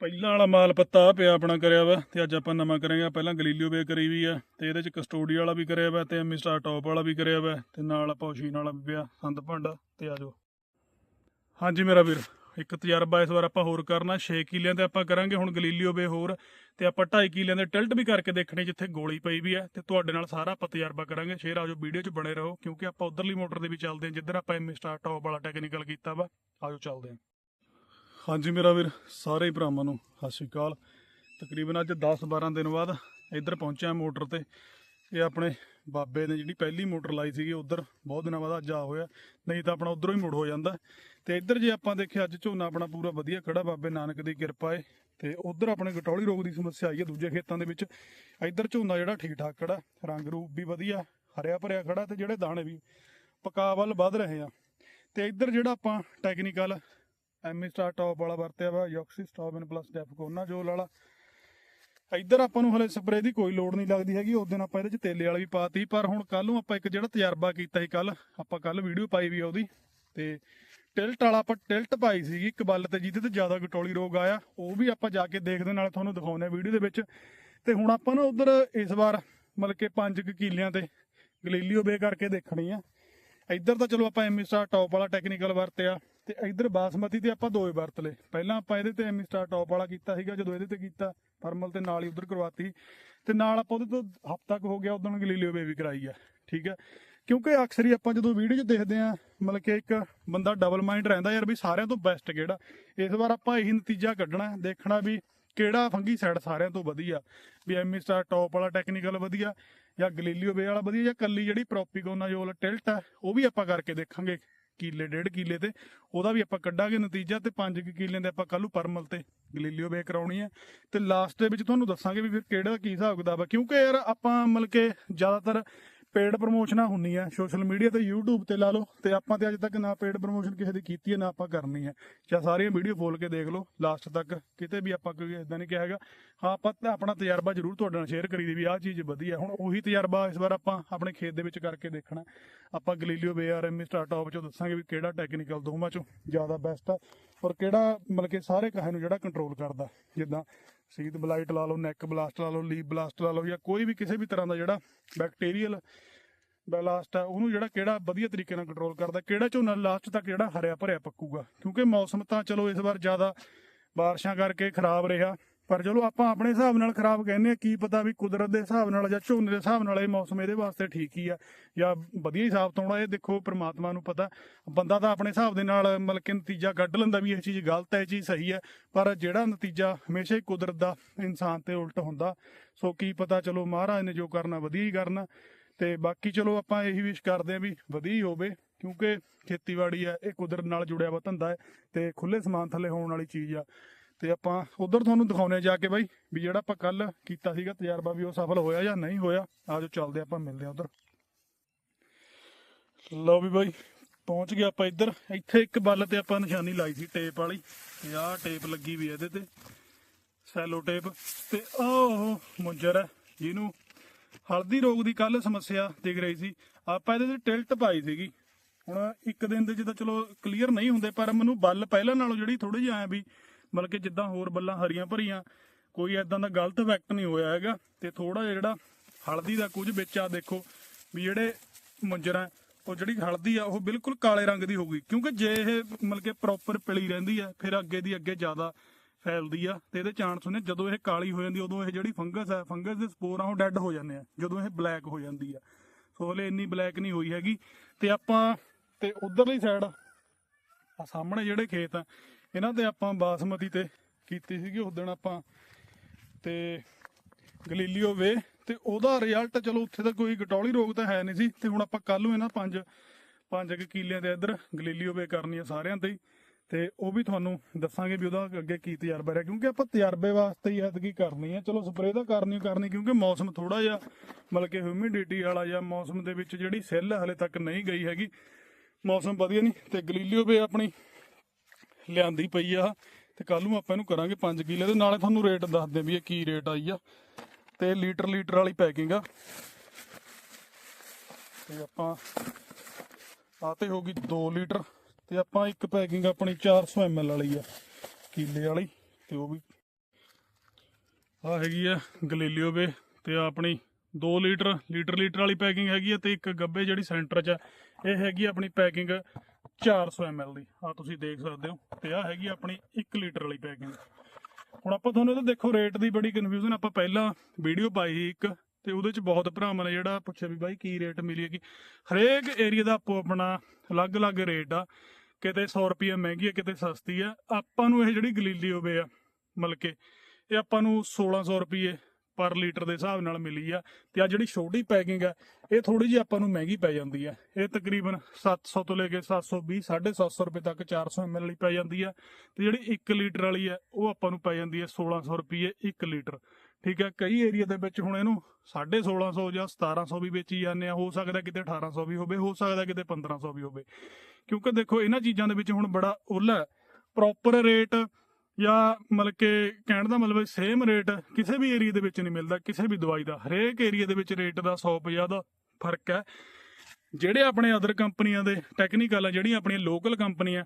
ਪਹਿਲਾਂ ਵਾਲਾ ਮਾਲ ਪੱਤਾ ਆਹ ਪਿਆ ਆਪਣਾ ਕਰਿਆ ਵਾ ਤੇ ਅੱਜ ਆਪਾਂ ਨਵਾਂ ਕਰਾਂਗੇ। ਪਹਿਲਾਂ ਗਲੀਲੀਓ ਬੇ ਕਰੀ ਵੀ ਆ ਤੇ ਇਹਦੇ ਚ ਕਸਟੋਡੀ ਵਾਲਾ ਵੀ ਕਰਿਆ ਵਾ ਤੇ ਐਮੀ ਸਟਾਰ ਟੌਪ ਵਾਲਾ ਵੀ ਕਰਿਆ ਵਾ ਤੇ ਨਾਲ ਆਪਾਂ ਉਸ਼ੀਨ ਵਾਲਾ ਵੀ ਪਿਆ, ਸੰਦ ਭਾਂਡਾ ਤੇ ਆ ਜਾਓ। ਹਾਂਜੀ ਮੇਰਾ ਵੀਰ, ਇੱਕ ਤਜਰਬਾ ਇਸ ਵਾਰ ਆਪਾਂ ਹੋਰ ਕਰਨਾ 6 ਕਿਲਿਆਂ ਤੇ ਆਪਾਂ ਕਰਾਂਗੇ ਹੁਣ ਗਲੀਲੀਓ ਬੇ ਹੋਰ ਤੇ ਆਪਾਂ 2.5 ਕਿਲਿਆਂ ਦੇ ਟਿਲਟ ਵੀ ਕਰਕੇ ਦੇਖਣੇ ਜਿੱਥੇ ਗੋਲੀ ਪਈ ਵੀ ਆ ਤੇ ਤੁਹਾਡੇ ਨਾਲ ਸਾਰਾ ਆਪਾਂ ਤਜਰਬਾ ਕਰਾਂਗੇ। ਸ਼ੇਅਰ ਆਜੋ ਵੀਡੀਓ 'ਚ ਬਣੇ ਰਹੋ ਕਿਉਂਕਿ ਆਪਾਂ ਉਧਰਲੀ ਮੋਟਰ ਦੇ ਵੀ ਚੱਲਦੇ ਹਾਂ, ਜਿੱਧਰ ਆਪਾਂ ਐਮੀ ਸਟਾਰ ਟੌਪ ਵਾਲਾ ਟੈਕਨੀਕਲ ਕੀਤਾ ਵਾ। ਆਜੋ ਚੱਲਦੇ ਹਾਂ। ਹਾਂਜੀ ਮੇਰਾ ਵੀਰ, ਸਾਰੇ ਹੀ ਭਰਾਵਾਂ ਨੂੰ ਸਤਿ ਸ਼੍ਰੀ ਅਕਾਲ। ਤਕਰੀਬਨ ਅੱਜ 10-12 ਦਿਨ ਬਾਅਦ ਇੱਧਰ ਪਹੁੰਚਿਆ ਮੋਟਰ ਤੇ। ਇਹ ਆਪਣੇ ਬਾਬੇ ਨੇ ਜਿਹੜੀ ਪਹਿਲੀ ਮੋਟਰ ਲਾਈ ਸੀਗੀ, ਉਧਰ ਬਹੁਤ ਦਿਨਾਂ ਬਾਅਦ ਅੱਜ ਆ ਹੋਇਆ। ਨਹੀਂ ਤਾਂ ਆਪਣਾ ਉਧਰੋਂ ਹੀ ਮੁੜ ਹੋ ਜਾਂਦਾ। ਤੇ ਇੱਧਰ ਜੇ ਆਪਾਂ ਦੇਖਿਆ, ਅੱਜ ਝੋਨਾ ਆਪਣਾ ਪੂਰਾ ਵਧੀਆ ਖੜਾ, ਬਾਬੇ ਨਾਨਕ ਦੀ ਕਿਰਪਾ ਏ। ਤੇ ਉਧਰ ਆਪਣੇ ਗਟੌਲੀ ਰੋਗ ਦੀ ਸਮੱਸਿਆ ਆਈ ਹੈ ਦੂਜੇ ਖੇਤਾਂ ਦੇ ਵਿੱਚ। ਇੱਧਰ ਝੋਨਾ ਜਿਹੜਾ ਠੀਕ ਠਾਕ ਖੜਾ, ਰੰਗ ਰੂਪ ਵੀ ਵਧੀਆ, ਹਰਿਆ ਭਰਿਆ ਖੜਾ ਤੇ ਜਿਹੜੇ ਦਾਣੇ ਵੀ ਪਕਾ ਵੱਲ ਵੱਧ ਰਹੇ ਆ। ਤੇ ਇੱਧਰ ਜਿਹੜਾ ਆਪਾਂ ਟੈਕਨੀਕਲ ਐਮੀ ਸਟਾਰ ਟੌਪ ਵਾਲਾ ਵਰਤਿਆ ਵਾ, ਯੋਕਸੀ ਸਟਾਬਨ ਪਲੱਸ ਡੈਫਕੋਨਾ ਜੋਲ ਵਾਲਾ। ਇੱਧਰ ਆਪਾਂ ਨੂੰ ਹਲੇ ਸਪਰੇਅ ਦੀ ਕੋਈ ਲੋੜ ਨਹੀਂ ਲੱਗਦੀ ਹੈਗੀ, ਉਸ ਦਿਨ ਆਪਾਂ ਇਹਦੇ ਚ ਤੇਲੇ ਵਾਲਾ ਵੀ ਪਾਤੀ ਪਰ ਹੁਣ ਕੱਲ ਨੂੰ ਆਪਾਂ ਇੱਕ ਜਿਹੜਾ ਤਜਰਬਾ ਕੀਤਾ ਸੀ ਕੱਲ ਆਪਾਂ ਕੱਲ ਵੀਡੀਓ ਪਾਈ ਵੀ ਉਹਦੀ, ਤੇ ਟਿਲਟ ਵਾਲਾ ਆਪਾਂ ਟਿਲਟ ਪਾਈ ਸੀਗੀ, ਇੱਕ ਬੱਲ ਤੇ ਜਿਹਦੇ ਤੇ ਜ਼ਿਆਦਾ ਗਟੋਲੀ ਰੋਗ ਆਇਆ, ਉਹ ਵੀ ਆਪਾਂ ਜਾ ਕੇ ਦੇਖਦੇ ਨਾਲ ਤੁਹਾਨੂੰ ਦਿਖਾਉਂਦੇ ਆ ਵੀਡੀਓ ਦੇ ਵਿੱਚ। ਤੇ ਹੁਣ ਆਪਾਂ ਨਾ ਉਧਰ ਇਸ ਵਾਰ ਮਤਲਬ ਕਿ 5 ਕਿੱਲਿਆਂ ਤੇ ਗਲੀਲੀਓ ਬੇ ਕਰਕੇ ਦੇਖਣੀ ਆ। ਇੱਧਰ ਤਾਂ ਚਲੋ ਆਪਾਂ ਐਮੀ ਸਟਾਰ ਟੌਪ ਵਾਲਾ ਟੈਕਨੀਕਲ ਵਰਤਿਆ ਤੇ ਇੱਧਰ ਬਾਸਮਤੀ ਤੇ ਆਪਾਂ ਦੋਏ ਵਰਤ ਲਏ। ਪਹਿਲਾਂ ਆਪਾਂ ਇਹਦੇ ਤੇ ਐਮੀ ਸਟਾਰ ਟੌਪ ਵਾਲਾ ਕੀਤਾ ਸੀਗਾ, ਜਦੋਂ ਇਹਦੇ ਤੇ ਕੀਤਾ ਫਰਮਲ ਤੇ ਨਾਲ ਹੀ ਉਧਰ ਕਰਵਾਤੀ। ਤੇ ਨਾਲ ਆਪਾਂ ਉਹਦੇ ਤੋਂ ਹਫ਼ਤਾ ਕੁ ਹੋ ਗਿਆ, ਉਦੋਂ ਗਲੀਲੀਓ ਬੇ ਕਰਾਈ ਆ, ਠੀਕ ਹੈ ਕਿਉਂਕਿ ਅਕਸਰ ਹੀ ਆਪਾਂ ਜਦੋਂ ਵੀਡੀਓ 'ਚ ਦੇਖਦੇ ਆ, ਮਤਲਬ ਕਿ ਇੱਕ ਬੰਦਾ ਡਬਲ ਮਾਈਂਡ ਰਹਿੰਦਾ ਯਾਰ ਵੀ ਸਾਰਿਆਂ ਤੋਂ ਬੈਸਟ ਕਿਹੜਾ? ਇਸ ਵਾਰ ਆਪਾਂ ਇਹੀ ਨਤੀਜਾ ਕੱਢਣਾ, ਦੇਖਣਾ ਵੀ ਕਿਹੜਾ ਫੰਗੀ ਸਾਈਡ ਸਾਰਿਆਂ ਤੋਂ ਵਧੀਆ, ਵੀ ਐਮੀ ਸਟਾਰ ਟੌਪ ਵਾਲਾ ਟੈਕਨੀਕਲ ਵਧੀਆ, ਜਾਂ ਗਲੀਲੀਓ ਵੇ ਵਾਲਾ ਵਧੀਆ, ਜਾਂ ਕੱਲੀ ਜਿਹੜੀ ਪ੍ਰੋਪੀਗੋਨਾਜੋਲ ਟਿਲਟ ਆ, ਉਹ ਵੀ ਆਪਾਂ ਕਰਕੇ ਦੇਖਾਂਗੇ। ਕਿੱਲੇ, ਡੇਢ ਕਿੱਲੇ ਤੇ ਉਹਦਾ ਵੀ ਆਪਾਂ ਕੱਢਾਂਗੇ ਨਤੀਜਾ ਤੇ 5 ਕਿੱਲੇ ਦੇ ਆਪਾਂ ਕੱਲੂ ਪਰਮਲ ਤੇ ਗਲੀਲੀਓ ਬੇ ਕਰਾਉਣੀ ਹੈ। ਤੇ ਲਾਸਟ ਦੇ ਵਿੱਚ ਤੁਹਾਨੂੰ ਦੱਸਾਂਗੇ ਵੀ ਫਿਰ ਕਿਹੜਾ ਕੀ ਹਿਸਾਬ ਕਿਤਾਬ ਹੈ ਕਿਉਂਕਿ ਯਾਰ ਆਪਾਂ ਮਤਲਬ ਕਿ ਜ਼ਿਆਦਾਤਰ ਪੇਡ ਪ੍ਰਮੋਸ਼ਨਾਂ ਹੁੰਦੀਆਂ ਸੋਸ਼ਲ ਮੀਡੀਆ ਤੇ YouTube ਤੇ ਲਾ ਲਓ, ਤੇ ਆਪਾਂ ਤੇ ਅੱਜ ਤੱਕ ਨਾ ਪੇਡ ਪ੍ਰਮੋਸ਼ਨ ਕਿਸੇ ਦੀ ਕੀਤੀ ਹੈ ਨਾ ਆਪਾਂ ਕਰਨੀ ਹੈ ਜਾਂ ਸਾਰੀਆਂ ਵੀਡੀਓ ਫੋਲ ਕੇ ਦੇਖ ਲਓ ਲਾਸਟ ਤੱਕ ਕਿਤੇ ਵੀ ਆਪਾਂ ਕੋਈ ਇਦਾਂ ਨਹੀਂ ਕਿਹਾ ਹੈਗਾ। ਹਾਂ, ਆਪਾਂ ਆਪਣਾ ਤਜਰਬਾ ਜ਼ਰੂਰ ਤੁਹਾਡੇ ਨਾਲ ਸ਼ੇਅਰ ਕਰੀ ਦੀ ਵੀ ਆਹ ਚੀਜ਼ ਵਧੀਆ। ਹੁਣ ਉਹੀ ਤਜਰਬਾ ਇਸ ਵਾਰ ਆਪਾਂ ਆਪਣੇ ਖੇਤ ਦੇ ਵਿੱਚ ਕਰਕੇ ਦੇਖਣਾ। ਆਪਾਂ ਗਲੀਲੀਓ ਬੇਆਰਐਮ ਸਟਾਰ ਟੌਪ ਚੋਂ ਦੱਸਾਂਗੇ ਵੀ ਕਿਹੜਾ ਟੈਕਨੀਕਲ ਦੋਵਾਂ ਚੋਂ ਜ਼ਿਆਦਾ ਬੈਸਟ ਆ, ਔਰ ਕਿਹੜਾ ਮਤਲਬ ਕਿ ਸਾਰੇ ਕਹੇ ਨੂੰ ਜਿਹੜਾ ਕੰਟਰੋਲ ਕਰਦਾ, ਜਿੱਦਾਂ ਸੀਤ ਬਲਾਈਟ ਲਾ ਲਓ, ਨੈਕ ਬਲਾਸਟ ਲਾ ਲਓ, ਲੀਪ ਬਲਾਸਟ ਲਾ ਲਓ ਜਾਂ ਕੋਈ ਵੀ ਕਿਸੇ ਵੀ ਤਰ੍ਹਾਂ ਦਾ ਜਿਹੜਾ ਬੈਕਟੀਰੀਅਲ ਬਲਾਸਟ ਆ, ਉਹਨੂੰ ਜਿਹੜਾ ਕਿਹੜਾ ਵਧੀਆ ਤਰੀਕੇ ਨਾਲ ਕੰਟਰੋਲ ਕਰਦਾ, ਕਿਹੜਾ ਝੋਨਾ ਲਾਸਟ ਤੱਕ ਜਿਹੜਾ ਹਰਿਆ ਭਰਿਆ ਪੱਕੂਗਾ। ਕਿਉਂਕਿ ਮੌਸਮ ਤਾਂ ਚਲੋ ਇਸ ਵਾਰ ਜ਼ਿਆਦਾ ਬਾਰਿਸ਼ਾਂ ਕਰਕੇ ਖਰਾਬ ਰਿਹਾ। ਪਰ ਚਲੋ ਆਪਾਂ ਆਪਣੇ ਹਿਸਾਬ ਨਾਲ ਖਰਾਬ ਕਹਿੰਦੇ ਆ ਕੀ ਪਤਾ ਵੀ ਕੁਦਰਤ ਦੇ ਹਿਸਾਬ ਨਾਲ ਜਾਂ ਝੋਨੇ ਦੇ ਹਿਸਾਬ ਨਾਲ ਇਹ ਮੌਸਮ ਇਹਦੇ ਵਾਸਤੇ ਠੀਕ ਹੀ ਆ ਜਾਂ ਵਧੀਆ ਹਿਸਾਬ ਤੋਂ ਆਉਣਾ ਇਹ ਦੇਖੋ ਪ੍ਰਮਾਤਮਾ ਨੂੰ ਪਤਾ। ਬੰਦਾ ਤਾਂ ਆਪਣੇ ਹਿਸਾਬ ਦੇ ਨਾਲ ਮਤਲਬ ਕਿ ਨਤੀਜਾ ਕੱਢ ਲੈਂਦਾ ਵੀ ਇਹ ਚੀਜ਼ ਗਲਤ ਹੈ, ਇਹ ਚੀਜ਼ ਸਹੀ ਹੈ, ਪਰ ਜਿਹੜਾ ਨਤੀਜਾ ਹਮੇਸ਼ਾ ਹੀ ਕੁਦਰਤ ਦਾ ਇਨਸਾਨ ਤੇ ਉਲਟ ਹੁੰਦਾ। ਸੋ ਕੀ ਪਤਾ ਚਲੋ ਮਹਾਰਾਜ ਨੇ ਜੋ ਕਰਨਾ ਵਧੀਆ ਹੀ ਕਰਨਾ। ਤੇ ਬਾਕੀ ਚਲੋ ਆਪਾਂ ਇਹੀ ਵਿਸ਼ ਕਰਦੇ ਆ ਵੀ ਵਧੀਆ ਹੀ ਹੋਵੇ, ਕਿਉਂਕਿ ਖੇਤੀਬਾੜੀ ਆ, ਇਹ ਕੁਦਰਤ ਨਾਲ ਜੁੜਿਆ ਵਾ ਧੰਦਾ ਹੈ ਤੇ ਖੁੱਲੇ ਸਮਾਨ ਥੱਲੇ ਹੋਣ ਵਾਲੀ ਚੀਜ਼ ਆ। ਤੇ ਆਪਾਂ ਉਧਰ ਤੁਹਾਨੂੰ ਦਿਖਾਉਣੇ ਜਾ ਕੇ ਬਾਈ, ਵੀ ਜਿਹੜਾ ਆਪਾਂ ਕੱਲ ਕੀਤਾ ਸੀਗਾ ਤਜਰਬਾ ਵੀ ਉਹ ਸਫਲ ਹੋਇਆ ਜਾਂ ਨਹੀਂ ਹੋਇਆ ਆਜੋ ਚੱਲਦੇ ਆਪਾਂ, ਮਿਲਦੇ ਆ ਉਧਰ। ਲਓ ਵੀ ਬਾਈ, ਪਹੁੰਚ ਗਏ ਆਪਾਂ ਇੱਧਰ, ਇੱਥੇ ਇੱਕ ਬੱਲ ਤੇ ਆਪਾਂ ਨਿਸ਼ਾਨੀ ਲਾਈ ਸੀ ਟੇਪ ਵਾਲੀ, ਤੇ ਆਹ ਟੇਪ ਲੱਗੀ ਵੀ ਇਹਦੇ ਤੇ, ਸੈਲੋ ਟੇਪ, ਤੇ ਉਹ ਮੁੰਜਰ ਹੈ, ਜਿਹਨੂੰ ਹਲਦੀ ਰੋਗ ਦੀ ਕੱਲ ਸਮੱਸਿਆ ਦਿਖ ਰਹੀ ਸੀ, ਆਪਾਂ ਇਹਦੇ ਤੇ ਟਿਲਟ ਪਾਈ ਸੀਗੀ। ਹੁਣ ਇੱਕ ਦਿਨ ਦੇ ਜਿੱਦਾਂ ਚਲੋ ਕਲੀਅਰ ਨਹੀਂ ਹੁੰਦੇ, ਪਰ ਮੈਨੂੰ ਬੱਲ ਪਹਿਲਾਂ ਨਾਲੋਂ ਜਿਹੜੀ ਥੋੜੀ ਜਿਹੀ ਆਇਆ ਵੀ ਮਤਲਬ ਕਿ ਜਿੱਦਾਂ ਹੋਰ ਬੱਲਾਂ ਹਰੀਆਂ ਭਰੀਆਂ, ਕੋਈ ਐਦਾਂ ਦਾ ਗਲਤ ਇਫੈਕਟ ਨਹੀਂ ਹੋਇਆ ਹੈਗਾ। ਤੇ ਥੋੜਾ ਜਿਹੜਾ ਹਲਦੀ ਦਾ ਕੁਝ ਵਿੱਚ ਆ ਦੇਖੋ, ਵੀ ਜਿਹੜੇ ਮੁੰਜਰਾ ਉਹ ਜਿਹੜੀ ਹਲਦੀ ਆ, ਉਹ ਬਿਲਕੁਲ ਕਾਲੇ ਰੰਗ ਦੀ ਹੋ ਗਈ। ਕਿਉਂਕਿ ਜੇ ਇਹ ਮਤਲਬ ਕਿ ਪ੍ਰੋਪਰ ਪਿਲੀ ਰਹਿੰਦੀ ਆ, ਫਿਰ ਅੱਗੇ ਦੀ ਅੱਗੇ ਜ਼ਿਆਦਾ ਫੈਲਦੀ ਆ। ਤੇ ਇਹਦੇ ਚਾਂਸ ਹੁੰਦੇ ਜਦੋਂ ਇਹ ਕਾਲੀ ਹੋ ਜਾਂਦੀ ਉਦੋਂ ਇਹ ਜਿਹੜੀ ਫੰਗਸ ਆ ਫੰਗਸ ਦੇ ਸਪੋਰ ਆ, ਉਹ ਡੈੱਡ ਹੋ ਜਾਂਦੇ ਆ, ਜਦੋਂ ਇਹ ਬਲੈਕ ਹੋ ਜਾਂਦੀ ਆ। ਸੋ ਹਲੇ ਇੰਨੀ ਬਲੈਕ ਨਹੀਂ ਹੋਈ ਹੈਗੀ। ਤੇ ਆਪਾਂ, ਤੇ ਉਧਰਲੀ ਸਾਈਡ ਆ ਸਾਹਮਣੇ ਜਿਹੜੇ ਖੇਤ ਆ ਇਹਨਾਂ ਤੇ ਆਪਾਂ ਬਾਸਮਤੀ ਤੇ ਕੀਤੀ ਸੀਗੀ, ਉਸ ਦਿਨ ਆਪਾਂ ਤੇ ਗਲੀਲੀਓ ਵੇ ਤੇ ਉਹਦਾ ਰਿਜ਼ਲਟ ਚਲੋ ਉੱਥੇ ਤਾਂ ਕੋਈ ਗਟੌਲੀ ਰੋਗ ਤਾਂ ਹੈ ਨਹੀਂ ਸੀ ਤੇ ਹੁਣ ਆਪਾਂ ਕੱਲ ਨੂੰ ਇਹਨਾਂ ਪੰਜ ਪੰਜ ਕੁ ਕਿੱਲਿਆਂ ਦੇ ਇੱਧਰ ਗਲੀਲੀਓ ਵੇ ਕਰਨੀ ਆ ਸਾਰਿਆਂ ਤੇ ਹੀ ਤੇ ਉਹ ਵੀ ਤੁਹਾਨੂੰ ਦੱਸਾਂਗੇ ਵੀ ਉਹਦਾ ਅੱਗੇ ਕੀ ਤਜਰਬਾ ਰਿਹਾ, ਕਿਉਂਕਿ ਆਪਾਂ ਤਜਰਬੇ ਵਾਸਤੇ ਹੀ ਐਤਕੀ ਕਰਨੀ ਹੈ ਚਲੋ ਸਪਰੇਅ ਤਾਂ ਕਰਨੀ ਕਰਨੀ, ਕਿਉਂਕਿ ਮੌਸਮ ਥੋੜਾ ਜਿਹਾ ਮਤਲਬ ਕਿ ਹਿਊਮਿਡਿਟੀ ਵਾਲਾ ਜਾਂ ਮੌਸਮ ਦੇ ਵਿੱਚ ਜਿਹੜੀ ਸੈੱਲ ਹਲੇ ਤੱਕ ਨਹੀਂ ਗਈ ਹੈਗੀ, ਮੌਸਮ ਵਧੀਆ ਨਹੀਂ ਤੇ ਗਲੀਲੀਓ ਵੇ ਆਪਣੀ ਲਿਆਂਦੀ ਪਈ ਆ ਤੇ ਕੱਲ ਨੂੰ ਆਪਾਂ ਇਹਨੂੰ ਕਰਾਂਗੇ 5 ਕਿਲੇ ਦੇ ਨਾਲੇ ਤੁਹਾਨੂੰ ਰੇਟ ਦੱਸਦੇ ਵੀ ਇਹ ਕੀ ਰੇਟ ਆਈ ਆ। ਤੇ ਲੀਟਰ ਲੀਟਰ ਵਾਲੀ ਪੈਕਿੰਗ ਆ। ਤੇ ਆਪਾਂ ਆ ਤੇ ਹੋ ਗਈ 2 ਲੀਟਰ। ਤੇ ਆਪਾਂ ਇੱਕ ਪੈਕਿੰਗ ਆਪਣੀ 400 ml ਵਾਲੀ ਆ ਕਿਲੇ ਵਾਲੀ। ਤੇ ਉਹ ਵੀ ਆ ਹੈਗੀ ਆ ਗਲੀਲੀਓ ਵੇ ਤੇ ਆਪਣੀ 2 ਲੀਟਰ ਲੀਟਰ ਲੀਟਰ ਵਾਲੀ ਪੈਕਿੰਗ ਹੈਗੀ ਆ ਤੇ ਇੱਕ ਗੱਬੇ ਜਿਹੜੀ ਸੈਂਟਰ 'ਚ ਆ, ਇਹ ਹੈਗੀ ਆ ਆਪਣੀ ਪੈਕਿੰਗ 400 ml ਦੀ। ਆ ਤੁਸੀਂ ਦੇਖ ਸਕਦੇ ਹੋ ਤੇ ਆ ਹੈਗੀ ਆਪਣੀ 1 ਲੀਟਰ ਵਾਲੀ ਪੈਕਿੰਗ। ਹੁਣ ਆਪਾਂ ਤੁਹਾਨੂੰ ਇਹਦਾ ਦੇਖੋ ਰੇਟ ਦੀ ਬੜੀ ਕਨਫਿਊਜ਼ਨ ਆਪਾਂ ਪਹਿਲਾਂ ਵੀਡੀਓ ਪਾਈ ਸੀ ਇੱਕ ਤੇ ਉਹਦੇ ਚ ਬਹੁਤ ਭਰਾਵਾਂ ਨੇ ਜਿਹੜਾ ਪੁੱਛਿਆ ਵੀ ਬਾਈ ਕੀ ਰੇਟ ਮਿਲੀ ਹੈਗੀ। ਹਰੇਕ ਏਰੀਆ ਦਾ ਆਪੋ ਆਪਣਾ ਅਲੱਗ-ਅਲੱਗ ਰੇਟ ਆ। ਕਿਤੇ 100 ਰੁਪਏ ਮਹਿੰਗੀ ਆ, ਕਿਤੇ ਸਸਤੀ ਆ। ਆਪਾਂ ਨੂੰ ਇਹ ਜਿਹੜੀ ਗਲੀਲੀ ਹੋਵੇ ਆ ਮਤਲਬ ਕਿ ਇਹ ਆਪਾਂ ਨੂੰ 1600 ਰੁਪਏ ਪਰ ਲੀਟਰ ਦੇ ਹਿਸਾਬ ਨਾਲ ਮਿਲੀ ਆ ਤੇ ਆ ਜਿਹੜੀ ਛੋਟੀ ਪੈਕਿੰਗ ਆ, ਇਹ ਥੋੜੀ ਜਿਹੀ ਆਪਾਂ ਨੂੰ ਮਹਿੰਗੀ ਪੈ ਜਾਂਦੀ ਆ। ਇਹ ਤਕਰੀਬਨ 700 ਤੋਂ ਲੈ ਕੇ 720 750 ਰੁਪਏ ਤੱਕ 400 ml ਵਾਲੀ ਪੈ ਜਾਂਦੀ ਆ। ਤੇ ਜਿਹੜੀ 1 ਲੀਟਰ ਵਾਲੀ ਆ, ਉਹ ਆਪਾਂ ਨੂੰ ਪੈ ਜਾਂਦੀ ਆ 1600 ਰੁਪਏ 1 ਲੀਟਰ। ਠੀਕ ਹੈ ਕਈ ਏਰੀਆ ਦੇ ਵਿੱਚ ਹੁਣ ਇਹਨੂੰ 1650 ਜਾਂ 1700 ਵੀ ਵੇਚੀ ਜਾਂਦੇ ਆ, ਹੋ ਸਕਦਾ ਕਿਤੇ 1800 ਵੀ ਹੋਵੇ, ਹੋ ਸਕਦਾ ਕਿਤੇ 1500 ਵੀ ਹੋਵੇ। ਕਿਉਂਕਿ ਦੇਖੋ, ਇਹਨਾਂ ਚੀਜ਼ਾਂ ਦੇ ਵਿੱਚ ਹੁਣ ਬੜਾ ਉੱਲ ਹੈ ਪ੍ਰੋਪਰ ਰੇਟ ਜਾਂ ਮਤਲਬ ਕਿ ਕਹਿਣ ਦਾ ਮਤਲਬ ਸੇਮ ਰੇਟ ਕਿਸੇ ਵੀ ਏਰੀਆ ਦੇ ਵਿੱਚ ਨਹੀਂ ਮਿਲਦਾ, ਕਿਸੇ ਵੀ ਦਵਾਈ ਦਾ। ਹਰੇਕ ਏਰੀਆ ਦੇ ਵਿੱਚ ਰੇਟ ਦਾ 150 ਦਾ ਫ਼ਰਕ ਹੈ। ਜਿਹੜੇ ਆਪਣੇ ਅਦਰ ਕੰਪਨੀਆਂ ਦੇ ਟੈਕਨੀਕਲ ਆ, ਜਿਹੜੀਆਂ ਆਪਣੀਆਂ ਲੋਕਲ ਕੰਪਨੀਆਂ,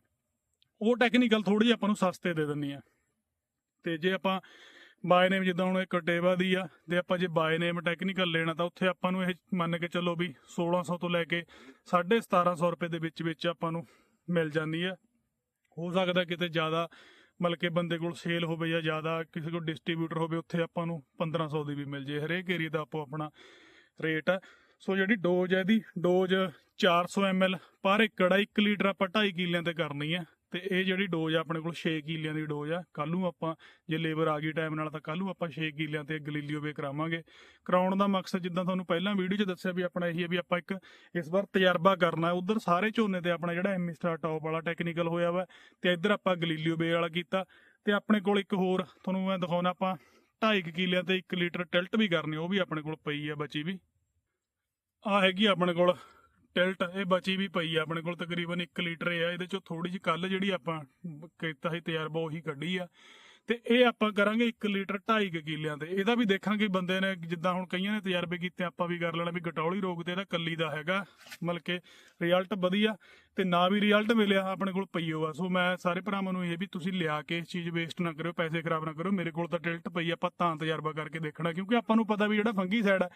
ਉਹ ਟੈਕਨੀਕਲ ਥੋੜੀ ਜਿਹੀ ਆਪਾਂ ਨੂੰ ਸਸਤੇ ਦੇ ਦਿੰਦੀਆਂ ਤੇ ਜੇ ਆਪਾਂ ਬਾਏ ਨੇਮ ਜਿੱਦਾਂ ਹੁਣ ਇੱਕ ਟੇਵਾ ਦੀ ਆ, ਤੇ ਆਪਾਂ ਜੇ ਬਾਏ ਨੇਮ ਟੈਕਨੀਕਲ ਲੈਣਾ, ਤਾਂ ਉੱਥੇ ਆਪਾਂ ਨੂੰ ਇਹ ਮੰਨ ਕੇ ਚੱਲੋ ਵੀ 1600 ਤੋਂ ਲੈ ਕੇ 1750 ਰੁਪਏ ਦੇ ਵਿੱਚ ਵਿੱਚ ਆਪਾਂ ਨੂੰ ਮਿਲ ਜਾਂਦੀ ਆ। ਹੋ ਸਕਦਾ ਕਿਤੇ ਜ਼ਿਆਦਾ ਮਤਲਬ ਕਿ ਬੰਦੇ ਕੋਲ ਸੇਲ ਹੋਵੇ ਜਾਂ ਜ਼ਿਆਦਾ ਕਿਸੇ ਕੋਲ ਡਿਸਟ੍ਰੀਬਿਊਟਰ ਹੋਵੇ, ਉੱਥੇ ਆਪਾਂ ਨੂੰ 1500 ਦੀ ਵੀ ਮਿਲ ਜੇ, ਹਰੇਕ ਏਰੀਆ ਦਾ ਆਪੋ ਆਪਣਾ ਰੇਟ ਆ। ਸੋ ਜਿਹੜੀ ਡੋਜ਼ ਹੈ ਇਹਦੀ, ਡੋਜ਼ 400 ml ਪਰ ਏਕੜ ਆ 1 ਲੀਟਰ ਆਪਾਂ 2.5 ਕਿੱਲਿਆਂ ਤੇ ਕਰਨੀ ਹੈ ਤੇ ਇਹ ਜਿਹੜੀ ਡੋਜ਼ ਆ ਆਪਣੇ ਕੋਲ 6 ਕਿੱਲਿਆਂ ਦੀ ਡੋਜ਼ ਆ ਕੱਲ ਨੂੰ ਆਪਾਂ ਜੇ ਲੇਬਰ ਆ ਗਈ ਟਾਈਮ ਨਾਲ ਤਾਂ ਕੱਲ ਨੂੰ ਆਪਾਂ 6 ਕਿੱਲਿਆਂ ਤੇ ਗਲੀਲੀਓ ਵੇ ਕਰਾਵਾਂਗੇ। ਕਰਾਉਣ ਦਾ ਮਕਸਦ ਜਿੱਦਾਂ ਤੁਹਾਨੂੰ ਪਹਿਲਾਂ ਵੀਡੀਓ 'ਚ ਦੱਸਿਆ ਵੀ ਆਪਣਾ ਇਹੀ ਹੈ ਵੀ ਆਪਾਂ ਇੱਕ ਇਸ ਵਾਰ ਤਜਰਬਾ ਕਰਨਾ ਉਧਰ ਸਾਰੇ ਝੋਨੇ ਤੇ ਆਪਣਾ ਜਿਹੜਾ ਐਮੀ ਸਟਾਰ ਟੌਪ ਵਾਲਾ ਟੈਕਨੀਕਲ ਹੋਇਆ ਵਾ ਤੇ ਇੱਧਰ ਆਪਾਂ ਗਲੀਲੀਓ ਵੇ ਵਾਲਾ ਕੀਤਾ ਤੇ ਆਪਣੇ ਕੋਲ ਇੱਕ ਹੋਰ ਤੁਹਾਨੂੰ ਮੈਂ ਦਿਖਾਉਣਾ, ਆਪਾਂ 2.5 ਕਿਲਿਆਂ ਤੇ 1 ਲੀਟਰ ਟਿਲਟ ਵੀ ਕਰਨੀ, ਉਹ ਵੀ ਆਪਣੇ ਕੋਲ ਪਈ ਆ ਬਚੀ ਵੀ। ਆ ਹੈਗੀ ਆਪਣੇ ਕੋਲ ਟਿਲਟ ਇਹ ਬਚੀ ਵੀ ਪਈ ਆ ਆਪਣੇ ਕੋਲ ਤਕਰੀਬਨ 1 ਲੀਟਰ ਆ ਇਹਦੇ ਚੋਂ ਥੋੜੀ ਜਿਹੀ ਕੱਲ ਜਿਹੜੀ ਆਪਾਂ ਕੀਤਾ ਸੀ ਤਜਰਬਾ ਉਹੀ ਕੱਢੀ ਆ। ਤੇ ਇਹ ਆਪਾਂ ਕਰਾਂਗੇ 1 ਲੀਟਰ 2.5 ਕਿਲਿਆਂ ਤੇ। ਇਹਦਾ ਵੀ ਦੇਖਾਂਗੇ ਬੰਦੇ ਨੇ ਜਿੱਦਾਂ ਹੁਣ ਕਈਆਂ ਨੇ ਤਜਰਬੇ ਕੀਤੇ ਆਪਾਂ ਵੀ ਕਰ ਲੈਣਾ ਵੀ ਗਟੌਲੀ ਰੋਗ ਤੇ ਇਹਦਾ ਕੱਲੀ ਦਾ ਹੈਗਾ ਮਤਲਬ ਕਿ ਰਿਜ਼ਲਟ ਵਧੀਆ ਤੇ ਨਾ ਵੀ ਰਿਜ਼ਲਟ ਮਿਲਿਆ ਆਪਣੇ ਕੋਲ ਪਈਓ ਆ। ਸੋ ਮੈਂ ਸਾਰੇ ਭਰਾਵਾਂ ਨੂੰ ਇਹ ਵੀ ਤੁਸੀਂ ਲਿਆ ਕੇ ਇਸ ਚੀਜ਼ ਵੇਸਟ ਨਾ ਕਰਿਓ ਪੈਸੇ ਖਰਾਬ ਨਾ ਕਰਿਓ ਮੇਰੇ ਕੋਲ ਤਾਂ ਟਿਲਟ ਪਈ ਆ, ਆਪਾਂ ਤਾਂ ਤਜਰਬਾ ਕਰਕੇ ਦੇਖਣਾ ਕਿਉਂਕਿ ਆਪਾਂ ਨੂੰ ਪਤਾ ਵੀ ਜਿਹੜਾ ਫੰਗੀ ਸਾਈਡ ਆ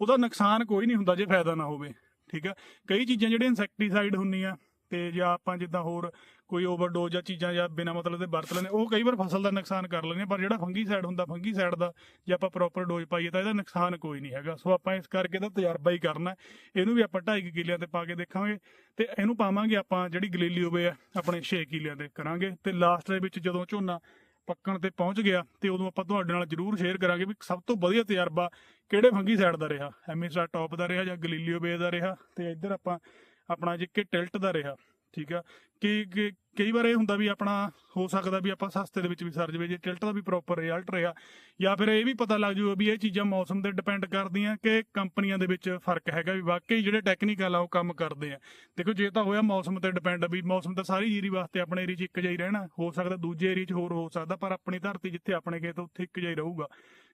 ਉਹਦਾ ਨੁਕਸਾਨ ਕੋਈ ਨਹੀਂ ਹੁੰਦਾ ਜੇ ਫਾਇਦਾ ਨਾ ਹੋਵੇ। ਠੀਕ ਆ? ਕਈ ਚੀਜ਼ਾਂ ਜਿਹੜੀਆਂ ਇਨਸੈਕਟੀਸਾਈਡ ਹੁੰਦੀਆਂ ਤੇ ਜਾਂ ਆਪਾਂ ਜਿੱਦਾਂ ਹੋਰ ਕੋਈ ਓਵਰਡੋਜ਼ ਜਾਂ ਚੀਜ਼ਾਂ ਜਾਂ ਬਿਨਾਂ ਮਤਲਬ ਦੇ ਵਰਤ ਲੈਂਦੇ ਉਹ ਕਈ ਵਾਰ ਫਸਲ ਦਾ ਨੁਕਸਾਨ ਕਰ ਲੈਂਦੇ ਆ, ਪਰ ਜਿਹੜਾ ਫੰਗੀਸਾਈਡ ਹੁੰਦਾ ਫੰਗੀਸਾਈਡ ਦਾ ਜੇ ਆਪਾਂ ਪ੍ਰੋਪਰ ਡੋਜ਼ ਪਾਈਏ ਤਾਂ ਇਹਦਾ ਨੁਕਸਾਨ ਕੋਈ ਨਹੀਂ ਹੈਗਾ। ਸੋ ਆਪਾਂ ਇਸ ਕਰਕੇ ਇਹਦਾ ਤਜਰਬਾ ਹੀ ਕਰਨਾ ਇਹਨੂੰ ਵੀ ਆਪਾਂ 2.5 ਕਿਲਿਆਂ ਤੇ ਪਾ ਕੇ ਦੇਖਾਂਗੇ ਤੇ ਇਹਨੂੰ ਪਾਵਾਂਗੇ ਆਪਾਂ ਜਿਹੜੀ ਗਲੀਲੀ ਹੋਵੇ ਆ ਆਪਣੇ 6 ਕਿੱਲਿਆਂ ਤੇ ਕਰਾਂਗੇ ਤੇ ਲਾਸਟ ਦੇ ਵਿੱਚ ਜਦੋਂ ਝੋਨਾ ਪੱਕਣ ਤੇ ਪਹੁੰਚ ਗਿਆ ਤੇ ਉਦੋਂ ਆਪਾਂ ਤੁਹਾਡੇ ਨਾਲ ਜਰੂਰ ਸ਼ੇਅਰ ਕਰਾਂਗੇ ਵੀ ਸਭ ਤੋਂ ਵਧੀਆ ਤਜਰਬਾ ਕਿਹੜੇ ਫੰਗੀ ਸਾਈਡ ਦਾ ਰਿਹਾ? ਐਮਐਸਆਰ ਟੌਪ ਦਾ ਰਿਹਾ ਜਾਂ ਗਲੀਲੀਓ ਬੇ ਦਾ ਰਿਹਾ? ਤੇ ਇੱਧਰ ਆਪਾਂ ਆਪਣਾ ਜੇ ਕਿ ਟਿਲਟ ਦਾ ਰਿਹਾ। ਠੀਕ ਆ। ਕਿ ਕਈ ਵਾਰ ਇਹ ਹੁੰਦਾ ਵੀ ਆਪਣਾ ਹੋ ਸਕਦਾ ਵੀ ਆਪਾਂ ਸਸਤੇ ਦੇ ਵਿੱਚ ਵੀ ਸਰ ਜਵੇ, ਜੇ ਟਿਲਟ ਦਾ ਵੀ ਪ੍ਰੋਪਰ ਰਿਜ਼ਲਟ ਰਿਹਾ, ਜਾਂ ਫਿਰ ਇਹ ਵੀ ਪਤਾ ਲੱਗ ਜੂਗਾ ਵੀ ਇਹ ਚੀਜ਼ਾਂ ਮੌਸਮ ਤੇ ਡਿਪੈਂਡ ਕਰਦੀਆਂ ਕਿ ਕੰਪਨੀਆਂ ਦੇ ਵਿੱਚ ਫ਼ਰਕ ਹੈਗਾ ਵੀ ਵਾਕਈ ਜਿਹੜੇ ਟੈਕਨੀਕਲ ਆ ਉਹ ਕੰਮ ਕਰਦੇ ਆ। ਦੇਖੋ, ਜੇ ਤਾਂ ਹੋਇਆ ਮੌਸਮ ਤੇ ਡਿਪੈਂਡ ਵੀ ਮੌਸਮ ਤਾਂ ਸਾਰੀ ਏਰੀ ਵਾਸਤੇ ਆਪਣੇ ਏਰੀਆ 'ਚ ਇੱਕ ਜਿਹਾ ਹੀ ਰਹਿਣਾ, ਹੋ ਸਕਦਾ ਦੂਜੇ ਏਰੀਆ 'ਚ ਹੋਰ ਹੋ ਸਕਦਾ, ਪਰ ਆਪਣੀ ਧਰਤੀ ਜਿੱਥੇ ਆਪਣੇ ਖੇਤ ਉੱਥੇ ਇੱਕ ਜਿਹਾ ਹੀ ਰਹੂਗਾ।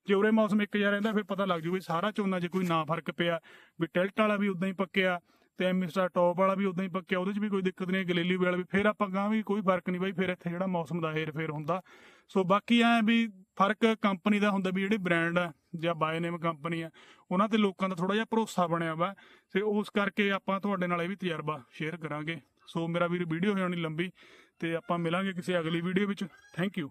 ਜੇ ਉਰੇ ਮੌਸਮ ਇੱਕ ਜਿਹਾ ਰਹਿੰਦਾ, ਫਿਰ ਪਤਾ ਲੱਗ ਜੂ ਵੀ ਸਾਰਾ ਝੋਨਾ 'ਚ ਕੋਈ ਨਾ ਫ਼ਰਕ ਪਿਆ, ਵੀ ਟਿਲਟ ਵਾਲਾ ਵੀ ਉਦਾਂ ਹੀ ਪੱਕਿਆ ਤੇ ਮਿਸਟਰ ਟੌਪ ਵਾਲਾ ਵੀ ਉਦਾਂ ਹੀ ਪੱਕਿਆ, ਉਹਦੇ 'ਚ ਵੀ ਕੋਈ ਦਿੱਕਤ ਨਹੀਂ, ਗਲੇਲੀ ਵਾਲਾ ਵੀ, ਫਿਰ ਆਪਾਂ ਗਾਂ ਵੀ ਕੋਈ ਫ਼ਰਕ ਨਹੀਂ ਬਾਈ, ਫਿਰ ਇੱਥੇ ਜਿਹੜਾ ਮੌਸਮ ਦਾ ਹੇਰ ਫੇਰ ਹੁੰਦਾ। ਸੋ ਬਾਕੀ ਐ ਵੀ ਫ਼ਰਕ ਕੰਪਨੀ ਦਾ ਹੁੰਦਾ ਵੀ ਜਿਹੜੇ ਬ੍ਰਾਂਡ ਆ, ਜਾਂ ਬਾਏ ਨੇਮ ਕੰਪਨੀ ਆ, ਉਹਨਾਂ ਤੇ ਲੋਕਾਂ ਦਾ ਥੋੜਾ ਜਿਹਾ ਭਰੋਸਾ ਬਣਿਆ ਵਾ, ਤੇ ਉਸ ਕਰਕੇ ਆਪਾਂ ਤੁਹਾਡੇ ਨਾਲ ਇਹ ਵੀ ਤਜਰਬਾ ਸ਼ੇਅਰ ਕਰਾਂਗੇ। ਸੋ ਮੇਰਾ ਵੀਰ ਵੀਡੀਓ ਹੋਣੀ ਲੰਬੀ, ਤੇ ਆਪਾਂ ਮਿਲਾਂਗੇ ਕਿਸੇ ਅਗਲੀ ਵੀਡੀਓ ਵਿੱਚ। Thank you